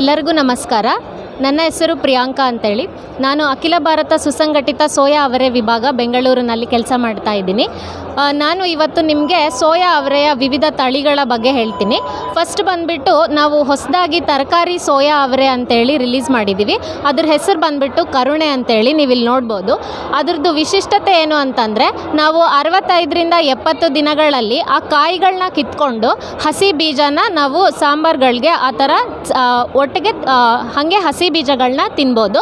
ಎಲ್ಲರಿಗೂ ನಮಸ್ಕಾರ. ನನ್ನ ಹೆಸರು ಪ್ರಿಯಾಂಕಾ ಅಂತೇಳಿ. ನಾನು ಅಖಿಲ ಭಾರತ ಸುಸಂಘಟಿತ ಸೋಯಾ ಅವರೆ ವಿಭಾಗ ಬೆಂಗಳೂರಿನಲ್ಲಿ ಕೆಲಸ ಮಾಡ್ತಾ ಇದ್ದೀನಿ. ನಾನು ಇವತ್ತು ನಿಮಗೆ ಸೋಯಾ ಅವರೆಯ ವಿವಿಧ ತಳಿಗಳ ಬಗ್ಗೆ ಹೇಳ್ತೀನಿ. ಫಸ್ಟ್ ಬಂದುಬಿಟ್ಟು ನಾವು ಹೊಸದಾಗಿ ತರಕಾರಿ ಸೋಯಾ ಅವರೆ ಅಂತೇಳಿ ರಿಲೀಸ್ ಮಾಡಿದ್ದೀವಿ ಅದ್ರ ಹೆಸರು ಬಂದುಬಿಟ್ಟು ಕರುಣೆ ಅಂತೇಳಿ ನೀವು ಇಲ್ಲಿ ನೋಡ್ಬೋದು. ಅದ್ರದ್ದು ವಿಶಿಷ್ಟತೆ ಏನು ಅಂತಂದರೆ, ನಾವು ಅರವತ್ತೈದರಿಂದ ಎಪ್ಪತ್ತು ದಿನಗಳಲ್ಲಿ ಆ ಕಾಯಿಗಳನ್ನ ಕಿತ್ಕೊಂಡು ಹಸಿ ಬೀಜನ ನಾವು ಸಾಂಬಾರ್ಗಳಿಗೆ ಆ ಥರ ಒಟ್ಟಿಗೆ ಹಾಗೆ ಹಸಿ ಬೀಜಗಳನ್ನ ತಿನ್ಬೋದು.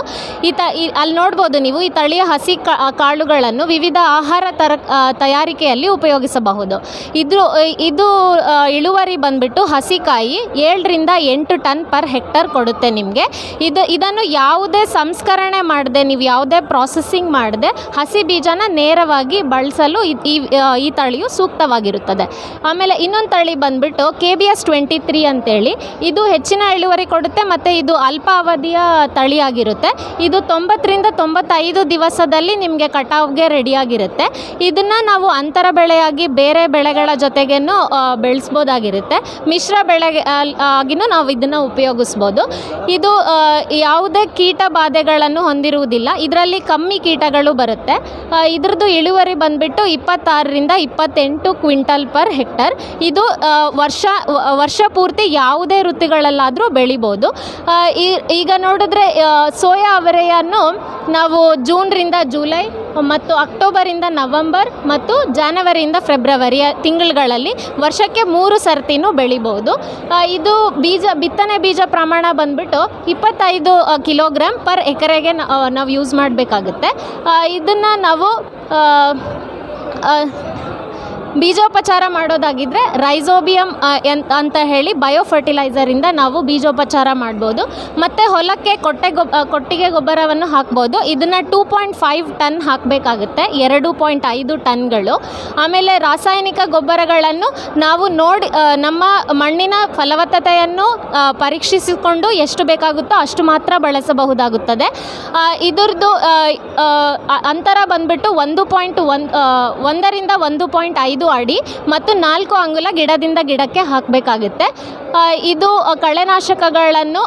ಈ ತ ಅಲ್ಲಿ ನೋಡ್ಬೋದು ನೀವು ಈ ತಳಿಯ ಹಸಿ ಕಾಳುಗಳನ್ನು ವಿವಿಧ ಆಹಾರ ತರ ತಯಾರಿಕೆಯಲ್ಲಿ ಉಪಯೋಗಿಸಬಹುದು. ಇದು ಇದು ಇಳುವರಿ ಬಂದ್ಬಿಟ್ಟು ಹಸಿಕಾಯಿ ಏಳರಿಂದ ಎಂಟು ಟನ್ ಪರ್ ಹೆಕ್ಟರ್ ಕೊಡುತ್ತೆ ನಿಮಗೆ. ಇದು, ಇದನ್ನು ಯಾವುದೇ ಸಂಸ್ಕರಣೆ ಮಾಡದೆ, ನೀವು ಯಾವುದೇ ಪ್ರಾಸೆಸಿಂಗ್ ಮಾಡದೆ, ಹಸಿ ಬೀಜನ ನೇರವಾಗಿ ಬಳಸಲು ಈ ಈ ತಳಿಯು ಸೂಕ್ತವಾಗಿರುತ್ತದೆ. ಆಮೇಲೆ ಇನ್ನೊಂದು ತಳಿ ಬಂದ್ಬಿಟ್ಟು K B S twenty three ಅಂತೇಳಿ. ಇದು ಹೆಚ್ಚಿನ ಇಳುವರಿ ಕೊಡುತ್ತೆ, ಮತ್ತು ಇದು ಅಲ್ಪಾವಧಿಯ ತಳಿಯಾಗಿರುತ್ತೆ. ಇದು ತೊಂಬತ್ತರಿಂದ ತೊಂಬತ್ತೈದು ದಿವಸದಲ್ಲಿ ನಿಮಗೆ ಕಟಾವ್ಗೆ ರೆಡಿಯಾಗಿರುತ್ತೆ. ಇದನ್ನು ನಾವು ಅಂತರ ಬೆಳೆಯಾಗಿ ಬೇರೆ ಬೆಳೆಗಳ ಜೊತೆಗೇನು ಬೆಳೆಸ್ಬೋದಾಗಿರುತ್ತೆ. ಮಿಶ್ರ ಬೆಳೆ ಆಗಿನೂ ನಾವು ಇದನ್ನು ಉಪಯೋಗಿಸ್ಬೋದು. ಇದು ಯಾವುದೇ ಕೀಟ ಬಾಧೆಗಳನ್ನು ಹೊಂದಿರುವುದಿಲ್ಲ. ಇದರಲ್ಲಿ ಕಮ್ಮಿ ಕೀಟಗಳು ಬರುತ್ತೆ. ಇದರದ್ದು ಇಳುವರಿ ಬಂದ್ಬಿಟ್ಟು ಇಪ್ಪತ್ತಾರರಿಂದ ಇಪ್ಪತ್ತೆಂಟು ಕ್ವಿಂಟಲ್ ಪರ್ ಹೆಕ್ಟರ್. ಇದು ವರ್ಷ ವರ್ಷ ಪೂರ್ತಿ ಯಾವುದೇ ಋತುಗಳಲ್ಲಾದರೂ ಬೆಳಿಬೋದು. ಈಗ ನೋಡಿದ್ರೆ ಸೋಯಾ ಅವರೆಯನ್ನು ನಾವು ಜೂನ್ರಿಂದ ಜುಲೈ ಮತ್ತು ಅಕ್ಟೋಬರಿಂದ ನವಂಬರ್ ಮತ್ತು ಜಾನವರಿಯಿಂದ ಫೆಬ್ರವರಿಯ ತಿಂಗಳುಗಳಲ್ಲಿ ವರ್ಷಕ್ಕೆ ಮೂರು ಸರ್ತಿನೂ ಬೆಳಿಬೋದು. ಇದು ಬೀಜ, ಬಿತ್ತನೆ ಬೀಜ ಪ್ರಮಾಣ ಬಂದ್ಬಿಟ್ಟು ಇಪ್ಪತ್ತೈದು ಕಿಲೋಗ್ರಾಮ್ ಪರ್ ಎಕರೆಗೆ ನಾವು ಯೂಸ್ ಮಾಡಬೇಕಾಗುತ್ತೆ. ಇದನ್ನು ನಾವು ಬೀಜೋಪಚಾರ ಮಾಡೋದಾಗಿದ್ದರೆ ರೈಸೋಬಿಯಂ ಅಂತ ಹೇಳಿ ಬಯೋ ಫರ್ಟಿಲೈಸರಿಂದ ನಾವು ಬೀಜೋಪಚಾರ ಮಾಡ್ಬೋದು. ಮತ್ತು ಹೊಲಕ್ಕೆ ಕೊಟ್ಟೆ ಗೊಬ್ ಕೊಟ್ಟಿಗೆ ಗೊಬ್ಬರವನ್ನು ಹಾಕ್ಬೋದು. ಇದನ್ನು ಟೂ ಪಾಯಿಂಟ್ ಫೈವ್ ಟನ್ ಹಾಕಬೇಕಾಗುತ್ತೆ. ಎರಡು ಪಾಯಿಂಟ್ ಐದು ಟನ್ಗಳು. ಆಮೇಲೆ ರಾಸಾಯನಿಕ ಗೊಬ್ಬರಗಳನ್ನು ನಾವು ನೋಡಿ ನಮ್ಮ ಮಣ್ಣಿನ ಫಲವತ್ತತೆಯನ್ನು ಪರೀಕ್ಷಿಸಿಕೊಂಡು ಎಷ್ಟು ಬೇಕಾಗುತ್ತೋ ಅಷ್ಟು ಮಾತ್ರ ಬಳಸಬಹುದಾಗುತ್ತದೆ. ಅ- ಅಂತರ ಬಂದ್ಬಿಟ್ಟು ಒಂದು ಪಾಯಿಂಟ್ ಒನ್ ಒಂದರಿಂದ ಒಂದು ಪಾಯಿಂಟ್ ಐದು ಅಡಿ ಮತ್ತು ನಾಲ್ಕು ಅಂಗುಲ ಗಿಡದಿಂದ ಗಿಡಕ್ಕೆ ಹಾಕಬೇಕಾಗುತ್ತೆ. ಇದು ಕಳೆನಾಶಕಗಳನ್ನು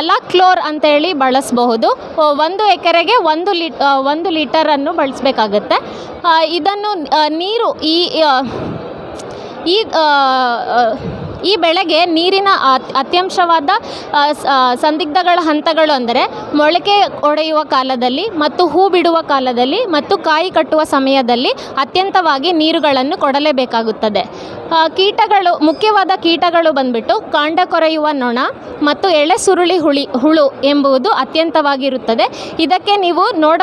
ಅಲಾಕ್ಲೋರ್ ಅಂತೇಳಿ ಬಳಸಬಹುದು. ಒಂದು ಎಕರೆಗೆ ಒಂದು ಲೀ ಒಂದು ಲೀಟರನ್ನು ಬಳಸಬೇಕಾಗತ್ತೆ. ಇದನ್ನು ನೀರು ಈ ಈ ಈ ಬೆಳೆಗೆ ನೀರಿನ ಅತ್- ಅತ್ಯಂಶವಾದ ಸಂದಿಗ್ಧಗಳ ಹಂತಗಳು ಅಂದರೆ ಮೊಳಕೆ ಒಡೆಯುವ ಕಾಲದಲ್ಲಿ ಮತ್ತು ಹೂ ಬಿಡುವ ಕಾಲದಲ್ಲಿ ಮತ್ತು ಕಾಯಿ ಕಟ್ಟುವ ಸಮಯದಲ್ಲಿ ಅತ್ಯಂತವಾಗಿ ನೀರುಗಳನ್ನು ಕೊಡಲೇಬೇಕಾಗುತ್ತದೆ. ಕೀಟಗಳು, ಮುಖ್ಯವಾದ ಕೀಟಗಳು ಬಂದ್ಬಿಟ್ಟು ಕಾಂಡ ಕೊರೆಯುವ ನೊಣ ಮತ್ತು ಎಳೆ ಸುರುಳಿ ಹುಳಿ, ಹುಳು ಎಂಬುದು ಅತ್ಯಂತವಾಗಿರುತ್ತದೆ. ಇದಕ್ಕೆ ನೀವು ನೋಡ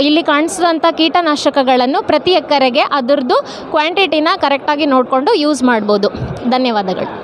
ಇಲ್ಲಿ ಕಾಣಿಸಿದಂಥ ಕೀಟನಾಶಕಗಳನ್ನು ಪ್ರತಿ ಎಕರೆಗೆ ಅದರದ್ದು ಕ್ವಾಂಟಿಟಿನ ಕರೆಕ್ಟಾಗಿ ನೋಡಿಕೊಂಡು ಯೂಸ್ ಮಾಡ್ಬೋದು. ಧನ್ಯವಾದಗಳು.